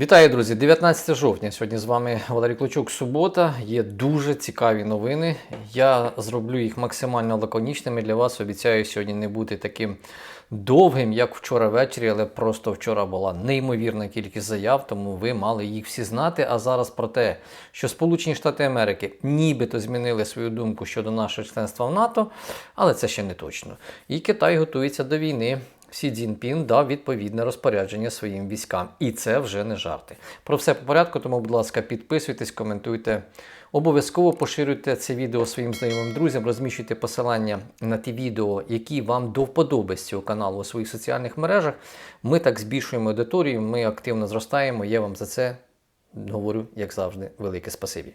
Вітаю, друзі! 19 жовтня. Сьогодні з вами Валерій Клочук. Субота. Є дуже цікаві новини. Я зроблю їх максимально лаконічними для вас. Обіцяю сьогодні не бути таким довгим, як вчора ввечері, але просто вчора була неймовірна кількість заяв, тому ви мали їх всі знати. А зараз про те, що Сполучені Штати Америки нібито змінили свою думку щодо нашого членства в НАТО, але це ще не точно. І Китай готується до війни. Сі Цзіньпін дав відповідне розпорядження своїм військам. І це вже не жарти. Про все по порядку, тому, будь ласка, підписуйтесь, коментуйте. Обов'язково поширюйте це відео своїм знайомим друзям, розміщуйте посилання на ті відео, які вам до вподоби з цього каналу у своїх соціальних мережах. Ми так збільшуємо аудиторію, ми активно зростаємо. Я вам за це говорю, як завжди, велике спасибі.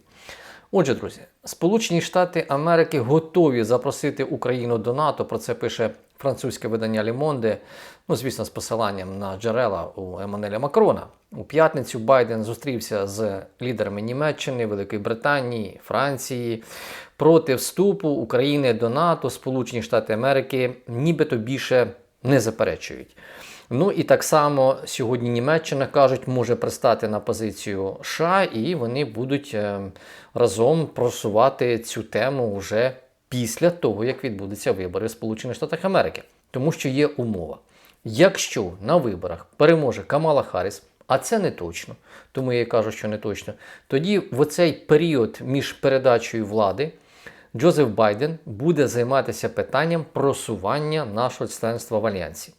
Отже, друзі, Сполучені Штати Америки готові запросити Україну до НАТО. Про це пише французьке видання Лімонде. Ну, звісно, з посиланням на джерела у Еммануеля Макрона. У п'ятницю Байден зустрівся з лідерами Німеччини, Великої Британії, Франції проти вступу України до НАТО. Сполучені Штати Америки нібито більше не заперечують. Ну і так само сьогодні Німеччина кажуть, може пристати на позицію США, і вони будуть е, разом просувати цю тему вже після того, як відбудуться вибори в Сполучених Штатах Америки. Тому що є умова. Якщо на виборах переможе Камала Харріс, а це не точно, тому я і кажу, що не точно, тоді в оцей період між передачею влади Джозеф Байден буде займатися питанням просування нашого членства в Альянсі.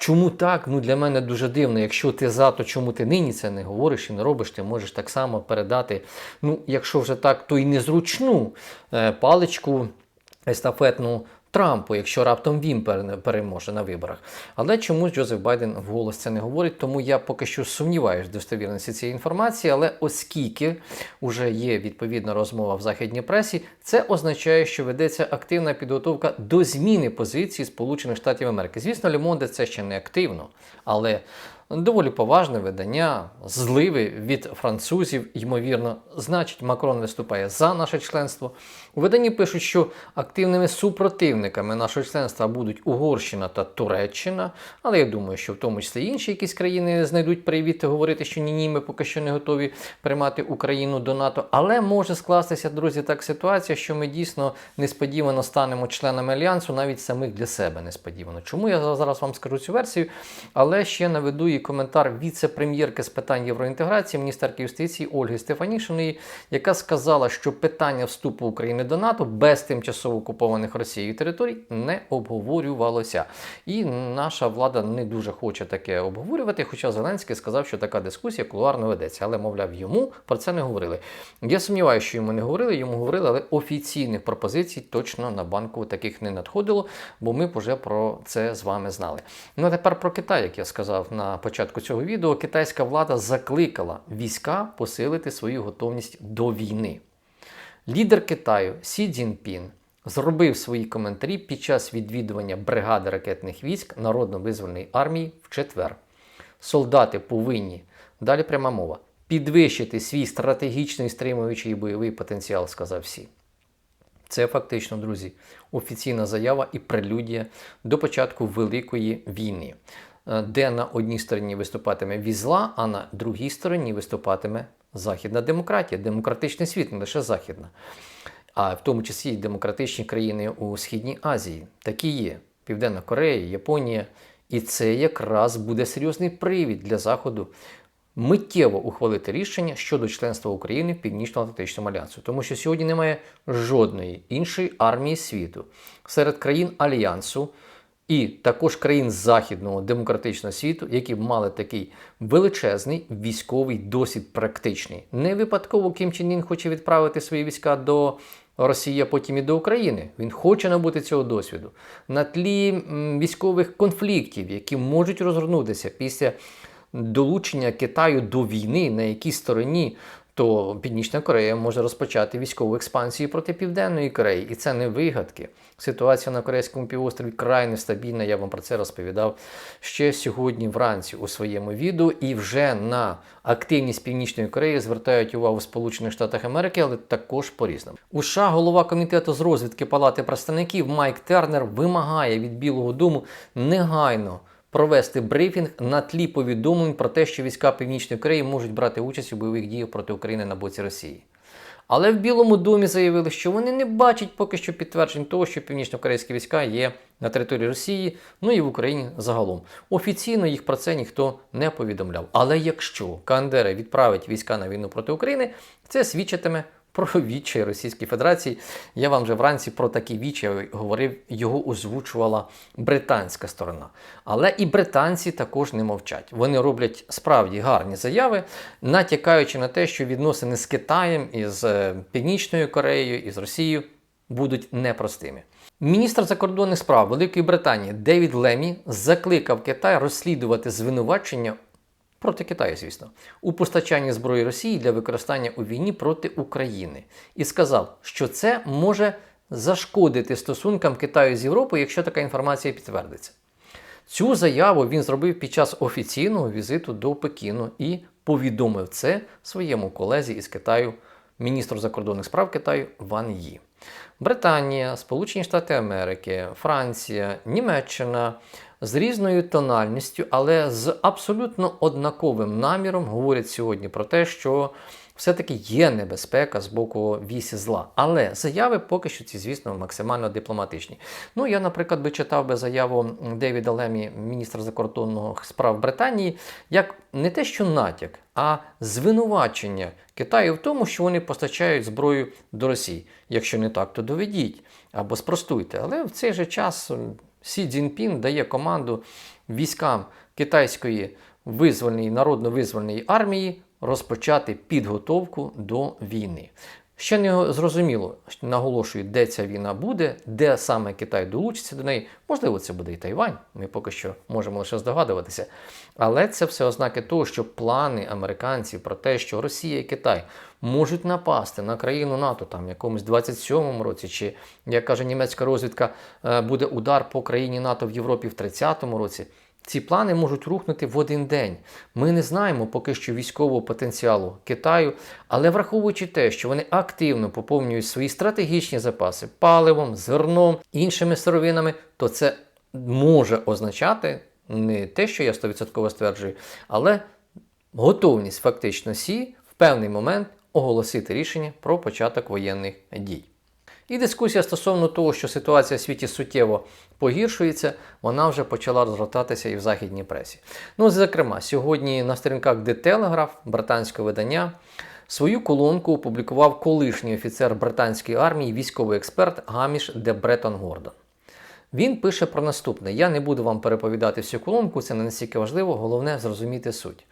Чому так? Ну для мене дуже дивно. Якщо ти за, то чому ти нині це не говориш і не робиш, ти можеш так само передати. Ну, якщо вже так, то й незручну е, паличку естафетну Трампу, якщо раптом він переможе на виборах. Але чомусь Джозеф Байден вголос це не говорить, тому я поки що сумніваюся в достовірності цієї інформації. Але оскільки вже є відповідна розмова в західній пресі, це означає, що ведеться активна підготовка до зміни позиції Сполучених Штатів Америки. Звісно, Лемонде це ще не активно, але доволі поважне видання, зливи від французів, ймовірно, значить, Макрон виступає за наше членство. У виданні пишуть, що активними супротивниками нашого членства будуть Угорщина та Туреччина. Але я думаю, що в тому числі інші якісь країни знайдуть привід говорити, що ні, ні, ми поки що не готові приймати Україну до НАТО. Але може скластися, друзі, так ситуація, що ми дійсно несподівано станемо членами альянсу, навіть самих для себе несподівано. Чому я зараз вам скажу цю версію? Але ще наведу і коментар віце-прем'єрки з питань євроінтеграції, міністерки юстиції Ольги Стефанішиної, яка сказала, що питання вступу України до НАТО без тимчасово окупованих Росією територій не обговорювалося. І наша влада не дуже хоче таке обговорювати. Хоча Зеленський сказав, що така дискусія кулуарно ведеться, але мовляв, йому про це не говорили. Я сумніваюся, що йому не говорили, йому говорили, але офіційних пропозицій точно на банку таких не надходило, бо ми вже про це з вами знали. Ну а тепер про Китай, як я сказав на початку цього відео, китайська влада закликала війська посилити свою готовність до війни. Лідер Китаю Сі Цзіньпін зробив свої коментарі під час відвідування бригади ракетних військ Народно-визвольної армії в четвер. Солдати повинні, далі пряма мова, підвищити свій стратегічний стримуючий бойовий потенціал, сказав Сі. Це фактично, друзі, офіційна заява і прелюдія до початку Великої війни, де на одній стороні виступатиме візла, а на другій стороні виступатиме західна демократія, демократичний світ, не лише західна, а в тому числі демократичні країни у Східній Азії. Такі є: Південна Корея, Японія. І це якраз буде серйозний привід для Заходу миттєво ухвалити рішення щодо членства України в Північно-Атлантичному альянсу, тому що сьогодні немає жодної іншої армії світу. Серед країн альянсу і також країн західного демократичного світу, які мали такий величезний військовий досвід практичний. Не випадково Кім Чен Ін хоче відправити свої війська до Росії, а потім і до України. Він хоче набути цього досвіду на тлі військових конфліктів, які можуть розгорнутися після долучення Китаю до війни, на якій стороні, то Північна Корея може розпочати військову експансію проти Південної Кореї. І це не вигадки. Ситуація на Корейському півострові край нестабільна. Я вам про це розповідав ще сьогодні вранці у своєму відео. І вже на активність Північної Кореї звертають увагу Сполучених Штатах Америки, але також по-різному. У США голова комітету з розвідки Палати представників Майк Тернер вимагає від Білого Дому негайно провести брифінг на тлі повідомлень про те, що війська Північної Кореї можуть брати участь у бойових діях проти України на боці Росії. Але в Білому домі заявили, що вони не бачать поки що підтверджень того, що північно-корейські війська є на території Росії, ну і в Україні загалом. Офіційно їх про це ніхто не повідомляв. Але якщо Кандера відправить війська на війну проти України, це свідчитиме про відчай Російської Федерації. Я вам вже вранці про такі відчай говорив, його озвучувала британська сторона. Але і британці також не мовчать. Вони роблять справді гарні заяви, натякаючи на те, що відносини з Китаєм із е, Північною Кореєю і з Росією будуть непростими. Міністр закордонних справ Великої Британії Девід Лемі закликав Китай розслідувати звинувачення проти Китаю, звісно, у постачанні зброї Росії для використання у війні проти України і сказав, що це може зашкодити стосункам Китаю з Європою, якщо така інформація підтвердиться. Цю заяву він зробив під час офіційного візиту до Пекіну і повідомив це своєму колезі із Китаю, міністру закордонних справ Китаю Ван Ї. Британія, Сполучені Штати Америки, Франція, Німеччина з різною тональністю, але з абсолютно однаковим наміром говорять сьогодні про те, що все-таки є небезпека з боку вісі зла. Але заяви поки що ці, звісно, максимально дипломатичні. Ну, я, наприклад, би читав би заяву Девіда Лемі, міністра закордонних справ Британії, як не те, що натяк, а звинувачення Китаю в тому, що вони постачають зброю до Росії. Якщо не так, то доведіть або спростуйте. Але в цей же час Сі Цзіньпін дає команду військам китайської визвольної народно-визвольної армії розпочати підготовку до війни. Ще не зрозуміло, наголошую, де ця війна буде, де саме Китай долучиться до неї. Можливо, це буде і Тайвань. Ми поки що можемо лише здогадуватися. Але це все ознаки того, що плани американців про те, що Росія і Китай можуть напасти на країну НАТО там якомусь 27-му році, чи як каже німецька розвідка, е, буде удар по країні НАТО в Європі в 30-му році. Ці плани можуть рухнути в один день. Ми не знаємо поки що військового потенціалу Китаю, але враховуючи те, що вони активно поповнюють свої стратегічні запаси паливом, зерном, іншими сировинами, то це може означати не те, що я 100% стверджую, але готовність фактично Сі в певний момент оголосити рішення про початок воєнних дій. І дискусія стосовно того, що ситуація в світі суттєво погіршується, вона вже почала розгортатися і в західній пресі. Ну, зокрема, сьогодні на сторінках The Telegraph, британського видання, свою колонку опублікував колишній офіцер британської армії, військовий експерт Гаміш Де Бретон Гордон. Він пише про наступне: я не буду вам переповідати всю колонку, це не настільки важливо, головне зрозуміти суть.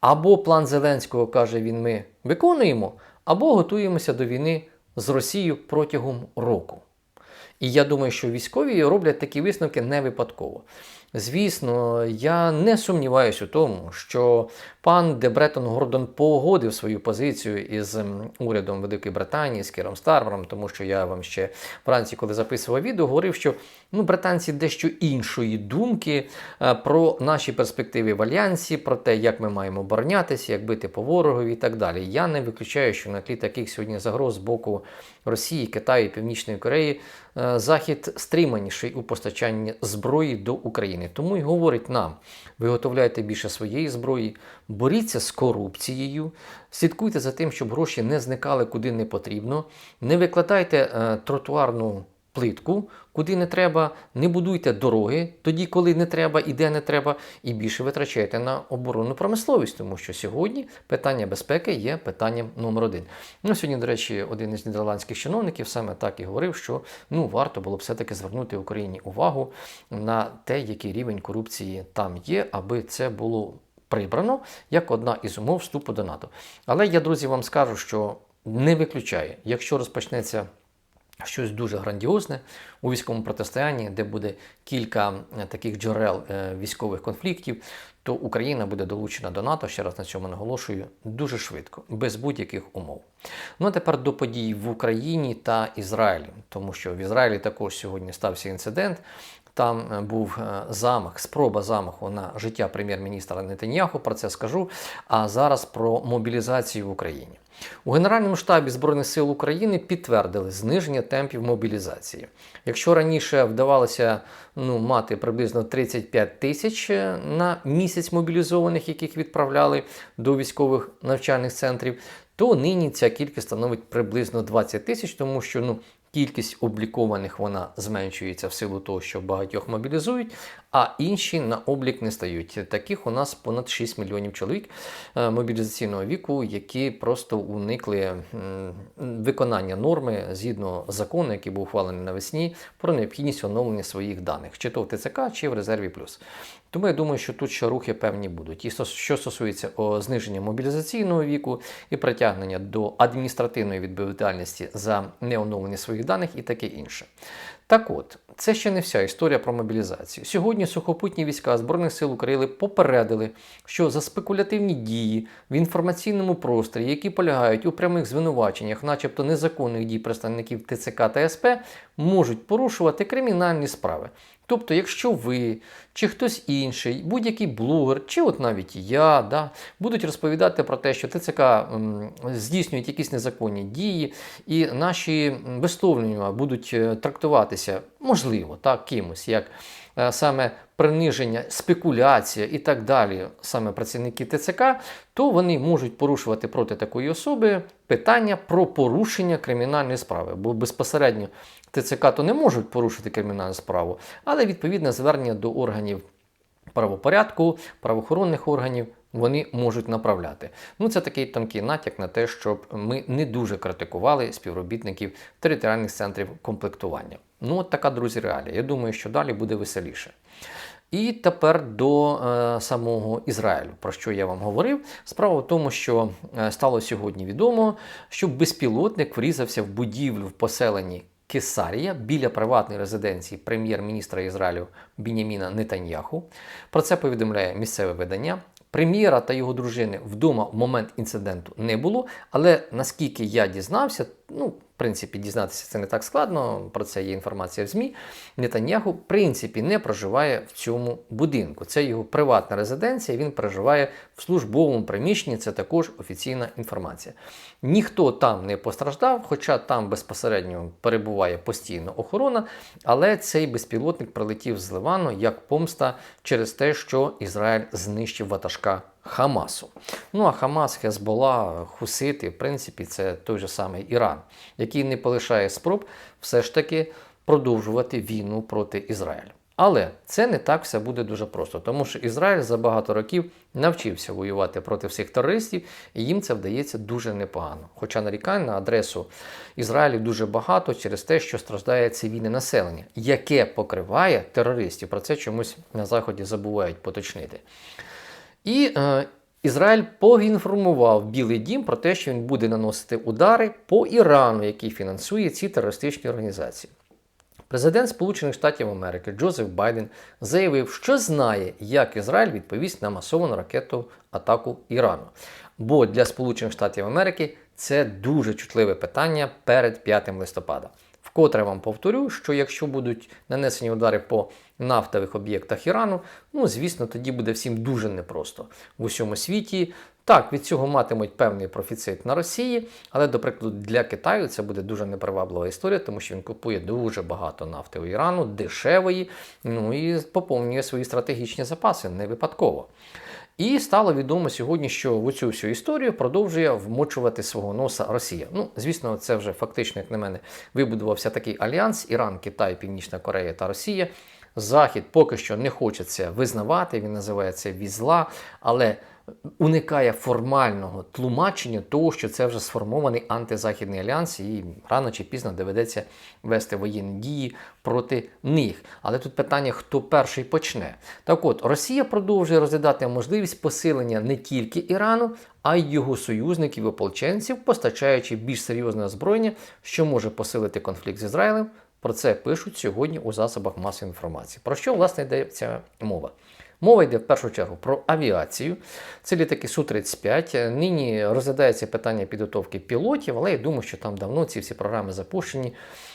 Або план Зеленського каже він, ми виконуємо, або готуємося до війни з Росією протягом року. І я думаю, що військові роблять такі висновки не випадково. Звісно, я не сумніваюся у тому, що пан Дебретон Гордон погодив свою позицію із урядом Великої Британії, з Кіром Стармером, тому що я вам ще вранці, коли записував відео, говорив, що ну, британці дещо іншої думки е, про наші перспективи в альянсі, про те, як ми маємо оборонятися, як бити по ворогові і так далі. Я не виключаю, що на тлі таких сьогодні загроз з боку Росії, Китаю, Північної Кореї е, Захід стриманіший у постачанні зброї до України. Тому й говорить нам: виготовляйте більше своєї зброї, боріться з корупцією, слідкуйте за тим, щоб гроші не зникали куди не потрібно, не викладайте е, тротуарну плитку, куди не треба, не будуйте дороги тоді, коли не треба і де не треба, і більше витрачайте на оборонну промисловість, тому що сьогодні питання безпеки є питанням номер один. Ну, Сьогодні, до речі, один із нідерландських чиновників саме так і говорив, що ну, варто було б все-таки звернути Україні увагу на те, який рівень корупції там є, аби це було прибрано як одна із умов вступу до НАТО. Але я, друзі, вам скажу, що не виключає, якщо розпочнеться щось дуже грандіозне у військовому протистоянні, де буде кілька е, таких джерел е, військових конфліктів, то Україна буде долучена до НАТО, ще раз на цьому наголошую, дуже швидко, без будь-яких умов. Ну а тепер до подій в Україні та Ізраїлі, тому що в Ізраїлі також сьогодні стався інцидент. Там е, був е, замах, спроба замаху на життя прем'єр-міністра Нетаньяху. Про це скажу. А зараз про мобілізацію в Україні. У Генеральному штабі Збройних сил України підтвердили зниження темпів мобілізації. Якщо раніше вдавалося ну, мати приблизно 35 тисяч е, на місяць мобілізованих, яких відправляли до військових навчальних центрів, то нині ця кількість становить приблизно 20 тисяч, тому що ну, кількість облікованих вона зменшується в силу того, що багатьох мобілізують, а інші на облік не стають. Таких у нас понад 6 мільйонів чоловік е, мобілізаційного віку, які просто уникли виконання норми згідно закону, який був ухвалений навесні, про необхідність оновлення своїх даних, чи то в ТЦК, чи в резерві плюс. Тому я думаю, що тут ще рухи певні будуть. І що стосується зниження мобілізаційного віку і притягнення до адміністративної відповідальності за неоновлення своїх даних і таке інше. Так от, це ще не вся історія про мобілізацію. Сьогодні сухопутні війська Збройних сил України попередили, що за спекулятивні дії в інформаційному просторі, які полягають у прямих звинуваченнях, начебто незаконних дій представників ТЦК та СП, можуть порушувати кримінальні справи. Тобто, якщо ви чи хтось інший, будь-який блогер, чи от навіть я, да, будуть розповідати про те, що ТЦК здійснюють якісь незаконні дії, і наші висловлення будуть е, трактуватися, можливо, так, кимось, як е, саме приниження, спекуляція і так далі, саме працівники ТЦК, то вони можуть порушувати проти такої особи питання про порушення кримінальної справи, бо безпосередньо ТЦК то не можуть порушити кримінальну справу, але відповідне звернення до органів правопорядку, правоохоронних органів вони можуть направляти. Ну, це такий тонкий натяк на те, щоб ми не дуже критикували співробітників територіальних центрів комплектування. Ну, от така, друзі, реалія. Я думаю, що далі буде веселіше. І тепер до е, самого Ізраїлю, про що я вам говорив. Справа в тому, що е, стало сьогодні відомо, що безпілотник врізався в будівлю в поселенні Кесарія біля приватної резиденції прем'єр-міністра Ізраїлю Біняміна Нетаньяху. Про це повідомляє місцеве видання. Прем'єра та його дружини вдома в момент інциденту не було, але наскільки я дізнався, ну, принципі, дізнатися це не так складно, про це є інформація в ЗМІ. Нетаньяху, в принципі, не проживає в цьому будинку. Це його приватна резиденція, він проживає в службовому приміщенні, це також офіційна інформація. Ніхто там не постраждав, хоча там безпосередньо перебуває постійно охорона, але цей безпілотник прилетів з Ливану як помста через те, що Ізраїль знищив ватажка Хамасу. Ну а Хамас, Хезбола, Хусити, в принципі, це той же самий Іран, який не полишає спроб все ж таки продовжувати війну проти Ізраїлю. Але це не так все буде дуже просто, тому що Ізраїль за багато років навчився воювати проти всіх терористів, і їм це вдається дуже непогано. Хоча нарікань на адресу Ізраїлю дуже багато через те, що страждає цивільне населення, яке покриває терористів. Про це чомусь на заході забувають поточнити. І е, Ізраїль поінформував Білий Дім про те, що він буде наносити удари по Ірану, який фінансує ці терористичні організації. Президент Сполучених Штатів Америки Джозеф Байден заявив, що знає, як Ізраїль відповість на масовану ракету атаку Ірану. Бо для Сполучених Штатів Америки це дуже чутливе питання перед 5 листопада. Вкотре вам повторю, що якщо будуть нанесені удари по нафтових об'єктах Ірану, ну звісно, тоді буде всім дуже непросто в усьому світі. Так, від цього матимуть певний профіцит на Росії, але, до прикладу, для Китаю це буде дуже неприваблива історія, тому що він купує дуже багато нафти у Ірану, дешевої, ну і поповнює свої стратегічні запаси не випадково. І стало відомо сьогодні, що в цю всю історію продовжує вмочувати свого носа Росія. Ну, звісно, це вже фактично, як на мене, вибудувався такий альянс: Іран, Китай, Північна Корея та Росія. Захід поки що не хоче це визнавати, він називає це візла, але уникає формального тлумачення того, що це вже сформований антизахідний альянс, і рано чи пізно доведеться вести воєнні дії проти них. Але тут питання, хто перший почне. Так от, Росія продовжує розглядати можливість посилення не тільки Ірану, а й його союзників і ополченців, постачаючи більш серйозне озброєння, що може посилити конфлікт з Ізраїлем. Про це пишуть сьогодні у засобах масової інформації. Про що власне йдеться мова? Мова йде в першу чергу про авіацію. Це літаки Су-35. Нині розглядається питання підготовки пілотів, але я думаю, що там давно ці всі програми запущені.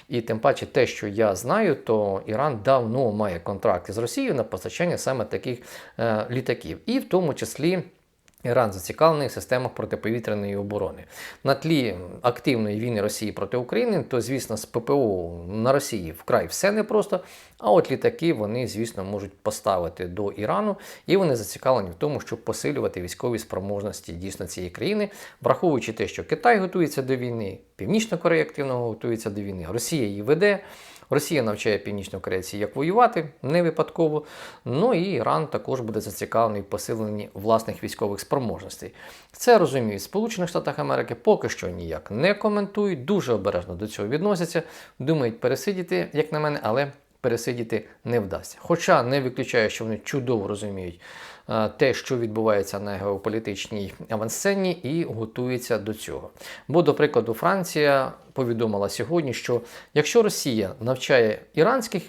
І тим паче, те, що я знаю, то Іран давно має контракти з Росією на постачання саме таких е, літаків, і в тому числі. Іран зацікавлений в системах протиповітряної оборони. На тлі активної війни Росії проти України, то, звісно, з ППО на Росії вкрай все непросто. А от літаки вони, звісно, можуть поставити до Ірану, і вони зацікавлені в тому, щоб посилювати військові спроможності дійсно цієї країни, враховуючи те, що Китай готується до війни, Північна Корея активно готується до війни, Росія її веде. Росія навчає північнокорейців, як воювати, не випадково. Ну і Іран також буде зацікавлений в посиленні власних військових спроможностей. Це розуміють Сполучених Штатах Америки поки що ніяк не коментують, дуже обережно до цього відносяться. Думають пересидіти, як на мене, але пересидіти не вдасться. Хоча не виключаю, що вони чудово розуміють те, що відбувається на геополітичній авансцені, і готуються до цього. Бо, до прикладу, Франція повідомила сьогодні, що якщо Росія навчає іранських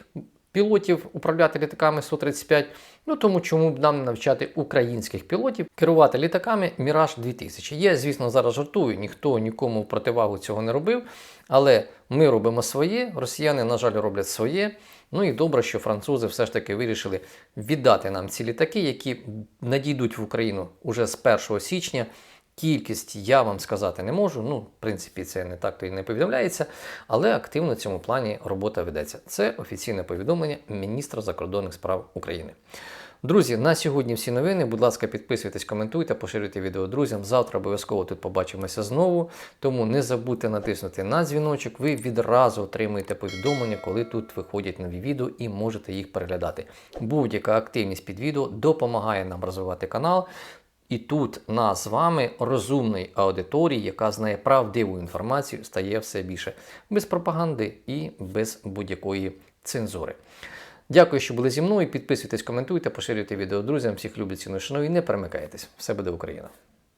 пілотів управляти літаками 135, ну тому чому б нам не навчати українських пілотів керувати літаками Міраж 2000. Я, звісно, зараз жартую, ніхто нікому противагу цього не робив, але ми робимо своє, росіяни, на жаль, роблять своє. Ну і добре, що французи все ж таки вирішили віддати нам ці літаки, які надійдуть в Україну уже з 1 січня. Кількість я вам сказати не можу. Ну, в принципі, це не так то і не повідомляється, але активно в цьому плані робота ведеться. Це офіційне повідомлення міністра закордонних справ України. Друзі, на сьогодні всі новини. Будь ласка, підписуйтесь, коментуйте, поширюйте відео друзям. Завтра обов'язково тут побачимося знову. Тому не забудьте натиснути на дзвіночок. Ви відразу отримуєте повідомлення, коли тут виходять нові відео і можете їх переглядати. Будь-яка активність під відео допомагає нам розвивати канал. І тут нас з вами розумної аудиторії, яка знає правдиву інформацію, стає все більше без пропаганди і без будь-якої цензури. Дякую, що були зі мною. Підписуйтесь, коментуйте, поширюйте відео друзям. Всіх люблять ціну шану і не перемикайтесь. Все буде Україна!